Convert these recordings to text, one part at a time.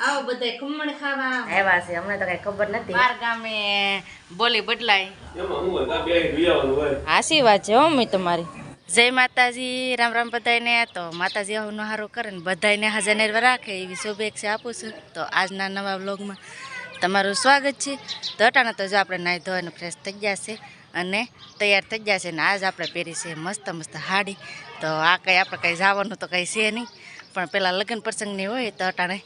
આવો બધા ખમણ ખાવા આવ્યા છે. અમને તો કઈ ખબર નથી. બાર ગામે બોલી બદલાય. એમાં હું હોય? બે વિયાવાનું હોય. હાસી વાત છે હો મી તમારી. જય માતાજી. રામ રામ બધાને તો માતાજી આવું સારું કરે ને બધાને હાજર રાખે એવી શુભેચ્છા આપું છું. તો આજના નવા વ્લોગમાં તમારું સ્વાગત છે. તો અટાણે તો જો આપણે નાહી ધોઈને ફ્રેશ થઈ ગયા છે અને તૈયાર થઈ ગયા છે ને આજ આપણે પહેરી છે મસ્ત મસ્ત હાડી. તો આ કંઈ આપણે કંઈ જવાનું તો કંઈ છે નહીં. પણ પેલા લગ્ન પ્રસંગની હોય તો અટાણે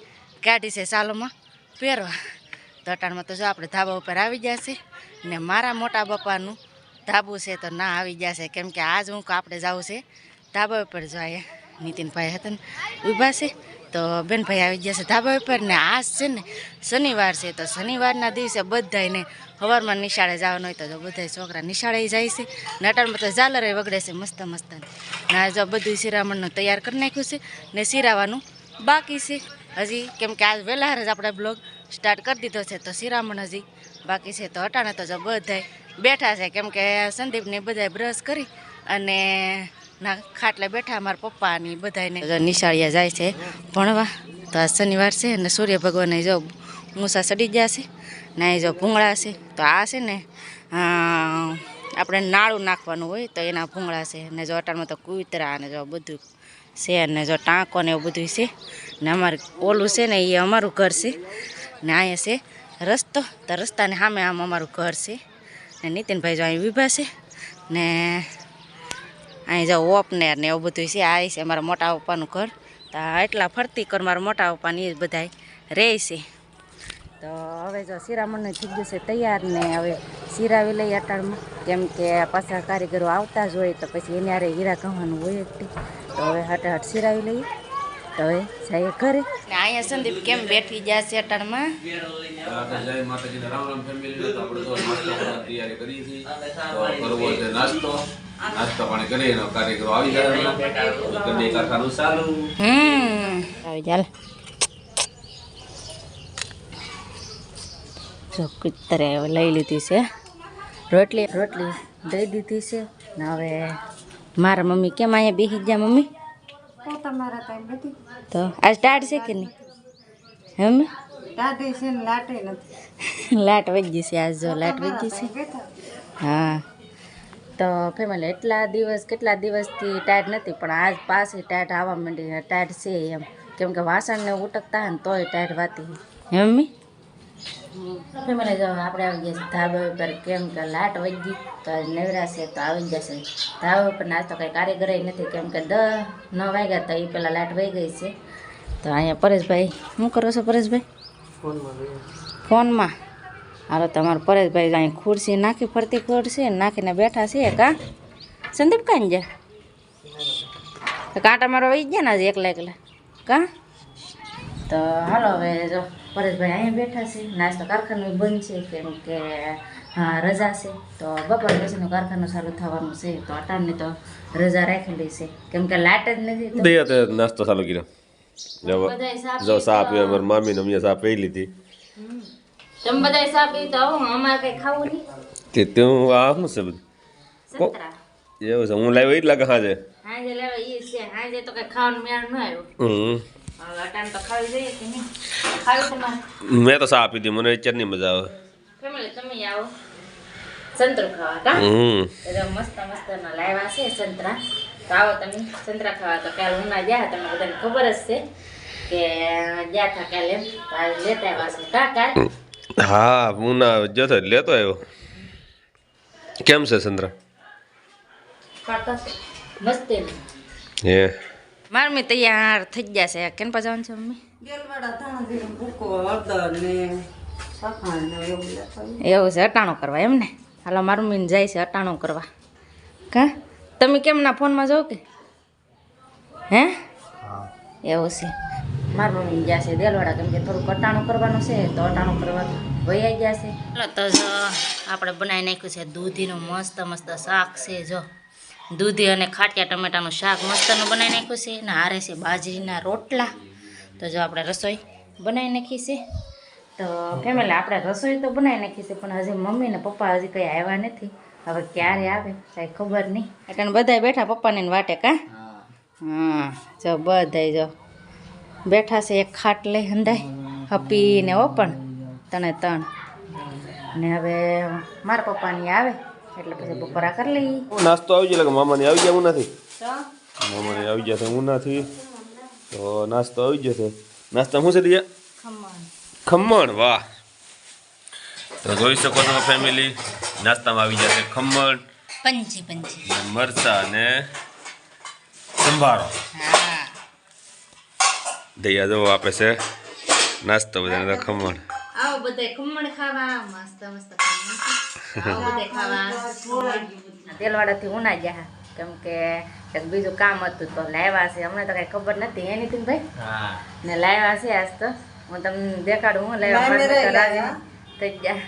કાઢી છે, સાલોમાં. પહેરવા. દટાણમાં તો જો આપણે ધાબા ઉપર આવી ગયા છે, ને મારા મોટા બાપાનું ધાબું છે તો ના આવી જશે કેમ કે આજ હું આપણે જવું છે, ધાબા ઉપર જો અહીંયા નીતિનભાઈ હતા ને, ઊભા છે. તો બેનભાઈ આવી જશે ધાબા ઉપર, ને આજ છે ને શનિવાર છે, તો શનિવારના દિવસે બધાને સવારમાં નિશાળે જવાનું હોય તો જો બધા છોકરા નિશાળે જાય છે. નટાણમાં તો ઝાલરે વગડે છે, મસ્ત મસ્ત. ને જો બધું શિરામણનું તૈયાર કરી નાખ્યું છે, ને શિરાવાનું બાકી છે. હજી કેમ કે આજ વહેલા જ આપણે બ્લોગ સ્ટાર્ટ કરી દીધો છે, તો શિરામણ હજી બાકી છે, તો હટાણે તો જો બધાય બેઠા છે. કેમ કે સંદીપને બધાય બ્રશ કરી અને ના ખાટલે બેઠા મારા પપ્પાની બધાને નિશાળિયા જાય છે ભણવા, તો આ શનિવાર છે અને સૂર્ય ભગવાનને જો મૂસા સડી ગયા છે ને જો ભૂંગળા છે, તો આ છે ને આપણે નાળું નાખવાનું હોય તો એના ભૂંગળા છે. ને જો અટાણમાં તો કૂતરા અને જો બધું છે અને જો ટાંકો ને એવું બધું છે. ને અમારે ઓલું છે ને એ અમારું ઘર છે. ને અહીંયા છે રસ્તો. તો રસ્તાને સામે આમ અમારું ઘર છે. ને નીતિનભાઈ જો અહીં વિભા છે. ને અહીં જો ઓપનેર ને એવું બધું છે. આ છે અમારા મોટા પપ્પાનું ઘર. તો એટલા ફરતી કર મારા મોટા પપ્પાની એ બધાય રહે છે. તો હવે જો શિરામણનું થઈ ગયું છે તૈયાર ને હવે શિરાવી લઈએ અટાણમાં. કેમ કે પાછા કારીગરો આવતા જ હોય તો પછી એને આરે હીરા કહેવાનું હોય જ તો હવે હટ હટ શિરાવી લઈએ. તો હવે જઈએ ઘરે. ને અહીંયા સંદીપ કેમ બેઠી ગયા છે અટાણમાં? જય માતાજીના રામ રામ ફેમિલી તો આપણે તો નાસ્તો તૈયારી કરી છે તો કરવો છે નાસ્તો. નાસ્તો પાણી કરી એનો કાર્યક્રમ આવી જાય કદી કાકાનું ચાલુ. હમ. આવી ચાલ જો કુતરે લઈ લીધી છે. રોટલી રોટલી દઈ દીધી છે. ને હવે મારા મમ્મી કેમ અહીંયા બેસી ગયા મમ્મી? તો આજ સ્ટાર્ટ છે કે નહીં? હમ? લાટે નથી. લાટ વજી છે આજ જો લાટ વજી છે. હા. તો ફેમિલી એટલા દિવસ કેટલા દિવસથી ટાઈટ નથી પણ આજ પાસે ટાઈટ આવવા માંડી ટાઈટ છે એમ. કેમ કે વાસણને ઉટકતા હોય ને તોય ટાઈટ વાતી હે મમ્મી ફેમિલી જો આપણે આવી ગયા ધાબા ઉપર કેમ કે લાટ ગઈ તો નવરાશે નવરા છે તો આવી જશે ધાબા ઉપર આજ તો કંઈ કારીગર નથી કેમ કે દ ન વાગ્યા તો એ પેલા લાટ વહી ગઈ છે. તો અહીંયા પરેશભાઈ શું કરો છો પરેશભાઈ? ફોનમાં હાલો તમારો પરેશભાઈ અહીં ખુરશી નાખી ફરતી ખુરશી નાખીને બેઠા છે કા સંદીપ કાંઈ જા તો કાંટા મારો વહી ગયા ને આજે એકલા એકલા? કા? તો હાલો હવે જો પરેશભાઈ અહીંયા બેઠા છે. નાસ્તો કારખાનું બંધ છે કેમ કે હા રજા છે. તો બપોર પછીનું કારખાનું ચાલુ થવાનું છે. તો અટાણની તો રજા રાખેલી છે. કેમ કે લાઇટ જ નથી તો નાસ્તો ચાલુ કર્યો. જો સાપ જો સા પીવે સાપ પી લીધી. તમે બધા સાપ તો અમારે કંઈ ખાવું નહીં? તે તું આ શું છે બધું? એવું છે. હું લાવ્યો એટલા કે હાજે. હાજે લેવા ઈ છે. હાજે તો કઈ ખાવાનું મેળ ન આવ્યો. હમ. મેં તો સા આપી હતી મને નહીં મજા આવે. ફેમિલી તમે આવો. સંતરો ખાવા કા? હમ. મસ્ત મસ્ત ના લાવ્યા છે સંતરા. તો આવો તમે સંતરા ખાવા તો કાલે ઉના ગયા તમને બધાને ખબર જ છે કે ગયા હતા કાલે. લેતા આવ્યા છે. કા કાલ? હા હું ના જતો લેતો આવ્યો. કેમ છે સંદ્રા મસ્ત હે. મારમી તૈયાર થઈ ગયા છે. કેન જવાનું છે મમ્મી? ગેલવાડા ધાણા જીરું ભૂકો હળદર ને એવું છે અટાણું કરવા એમ ને? હાલો મારું મીન જાય છે અટાણું કરવા. કા? તમે કેમ ના ફોનમાં જાઓ કે? હે? એવું છે. મારું મમ્મી ગયા છે દેલવાડા કેમ કે થોડુંક અટાણું કરવાનું છે તો અટાણું કરવા વૈયા ગયા છે. ચાલો તો જો આપણે બનાવી નાખ્યું છે દૂધીનું મસ્ત મસ્ત શાક છે જો. દૂધી અને ખાટિયા ટમેટાનું શાક મસ્તનું બનાવી નાખ્યું છે અને હારે છે બાજરીના રોટલા. તો જો આપણે રસોઈ બનાવી નાખી છે. તો ફેમિલી આપણે રસોઈ તો બનાવી નાખી છે, પણ હજી મમ્મી ને પપ્પા હજી કંઈ આવ્યા નથી. હવે ક્યારે આવે કાંઈ ખબર નહીં. એટલે બધા બેઠા પપ્પાને વાટે કાં? હા, જો બધાય જો બેઠા છે, એક ખાટ લઈ હંધાય હપીને ઓપણ તણે તણ. ને હવે મારા પપ્પાની આવે. એટલે પછી બપોરા કરી લઈ નાસ્તો આવી ગયો એટલે મામાની આવી ગયા હું નથી મામાની આવી ગયા છે હું નથી તો નાસ્તો આવી ગયો છે. નાસ્તા શું છે દિયા ખમણ. ખમણ વાહ. તો જોઈ શકો છો ફેમિલી નાસ્તામાં આવી જશે ખમણ પંચી પંચી ને મરચા ને સંભારો. હા. દૈયા જો આપે છે. નાસ્તો બધાને ખમણ. આવો બધા ખમણ ખાવા મસ્ત મસ્ત આવો ખાવા ઉના ગયા કેમ કે કંઈક બીજું કામ હતું તો લાવ્યા છે અમને તો કઈ ખબર નથી એ નીતિન ભાઈ ને લાવ્યા છે આજ તો હું તમને દેખાડું હું લાવ્યા? થઈ ગયા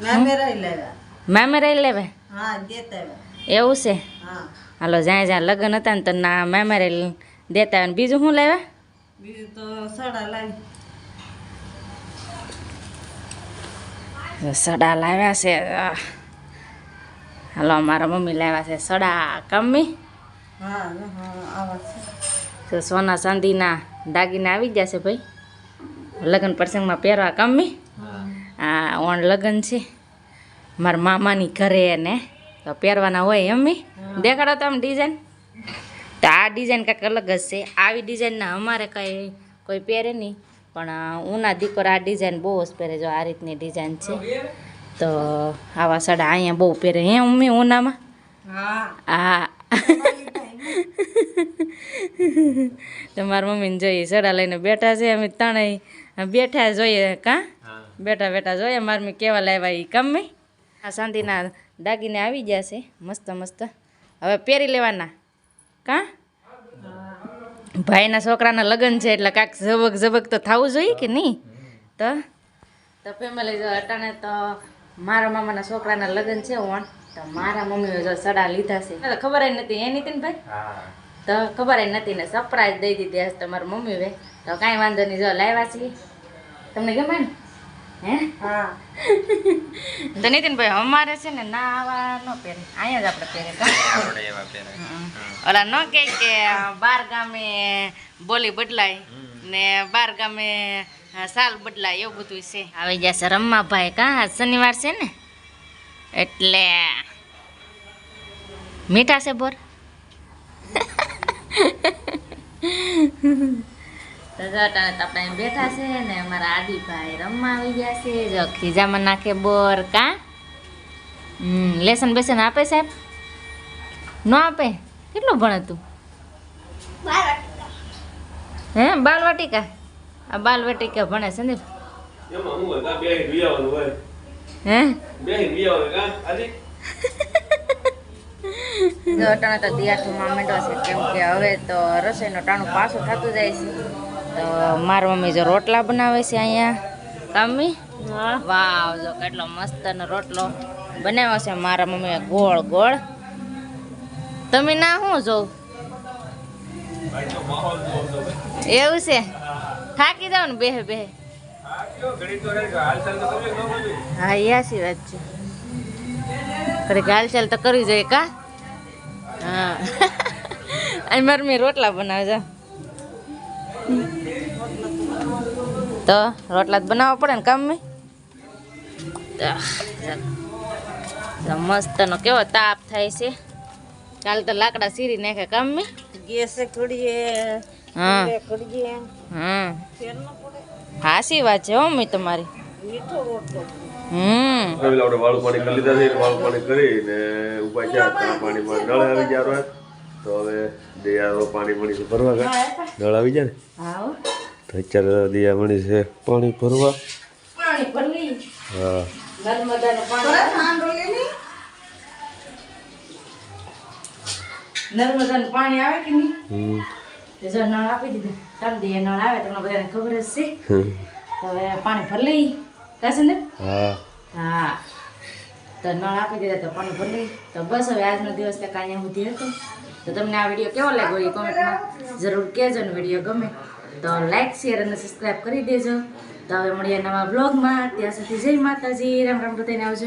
ના મેરા લેવા મામે રહી લેવે હા દેતા એવું છે હાલો જ્યાં જ્યાં લગ્ન હતા ને તો ના મામે રહી દેતા બીજું શું લાવ્યા બીજું તો સડા લાવી સડા લાવ્યા છે. હાલો મારા મમ્મી લાવ્યા છે. સડા કમ્મી? હા હા આવા છે. તો સોના ચાંદીના દાગીના આવી ગયા છે ભાઈ. લગ્ન પ્રસંગમાં પહેરવા કમ્મી? આ ઓણ લગ્ન છે. મારા મામાની ઘરે ને તો પહેરવાના હોય એમની દેખાડો તો આમ ડિઝાઇન તો આ ડિઝાઇન કંઈક અલગ જ છે. આવી ડિઝાઇનના અમારે કંઈ કોઈ પહેરે નહીં. પણ ઉના દીકરો આ ડિઝાઇન બહુ જ પહેરે જો આ રીતની ડિઝાઇન છે. તો આવા સડા અહીંયા બહુ પહેરે. હે મમ્મી ઉનામાં? હા. હા તમારા મમ્મીને જોઈએ. સડા લઈને બેઠા છે. અમે ત્રણેય બેઠા જોઈએ. કાં? બેઠા બેઠા જોઈએ. મારે મમ્મી કેવા લાવ્યા એ કમે આ સાંધીના દાગીને આવી ગયા છે. મસ્ત મસ્ત. હવે પહેરી લેવાના. કાં? ભાઈના છોકરાના લગ્ન છે એટલે કાંક ઝબક ઝબક તો થવું જોઈએ કે નહીં? તો? તો ફેમિલી જો અટાણે તો મારા મામાના છોકરાના લગ્ન છે ઓણ તો મારા મમ્મીએ જો સડા લીધા છે. ખબર જ નથી એ નીતિન ભાઈ? તો ખબર જ નથી ને સરપ્રાઈઝ દઈ દીધી હશે તમારી મમ્મી ભાઈ તો કાંઈ વાંધો નહીં જો લાવ્યા છીએ. તમને ગમે ને? તો નીતિનભાઈ અમારે છે ને ના આવા ન પહેરે. અહીંયા જ આપણે પહેરે? ઓલા ન કે કે બાર ગામે બોલી બદલાય ને બાર ગામે સાલ બદલાય એવું બધું છે. આવી જશે રમવા ભાઈ કા શનિવાર છે ને? એટલે મીઠા છે બોર. અટાણે તો આપણે અહીં બેઠા છે ને અમારા આદિભાઈ રમવા આવી ગયા છે. જો ખીજામાં નાખે બોર કા? હમ લેસન બેસન આપે સાહેબ? ન આપે? કેટલું ભણે તું હે બાલવાટિકા? આ બાલવાટિકા ભણે સંદીપ એમાં હું જો તો દિયાઠુમાં માંડવા છે કેમ કે હવે તો રસોઈનું ટાણું પાછું થતું જાય છે. તો મારી મમ્મી જો રોટલા બનાવે છે અહીંયા. કામી વાવ જો કેટલો મસ્તનો રોટલો બનાવ્યો છે મારા મમ્મીએ. ગોળ ગોળ. તમે ના શું જો? એવું છે? થાકી જાવ ને બેહે બેહે. હા સાચી વાત છે. ખરી હાલચાલ તો કરવી જોઈએ કા? હા. અહીં મારી મેં રોટલા બનાવે તો રોટલા જ બનાવવા પડે ને કામ મેં મસ્તનો કેવો તાપ થાય છે? કાલ તો લાકડા સીરી નાખે કામ મેં ગેસે હા. હા હાસી વાત છે હો મેં તમારી. મીઠો રોટલો. હમ. પેલા આપણે વાળું પાણી કરી લીધા છે વાળું પાણી કરીને ઊભા થયા પાણીમાં નળ આવી ગયા તો હવે દિયા પાણી મળી ભરવા ગયા નળ આવી જાય ને? હા હો. તો અત્યારે દિયા મળી છે પાણી ભરવા. હા. નર્મદાનું પાણી. આવે કે નહીં? જો નળ આપી દીધું. તમે દે નળ આવે તમને બધાને ખબર જ છે. તો હવે પાણી ભરી લઈ કહેશે ને? હા. હા. તો નળ આપી દીધા તો પાણી ભરી તો બસ હવે આજનો દિવસ ત્યાં કાંઈ સુધી હતો. તો તમને આ વીડિયો કેવો લાગ્યો એ કોમેન્ટમાં જરૂર કહેજો ને વીડિયો ગમે. તો લાઇક શેર અને સબસ્ક્રાઈબ કરી દેજો. તો હવે મળીએ નવા બ્લોગમાં ત્યાં સુધી જય માતાજી. રામ રામ, બધાને આવજો.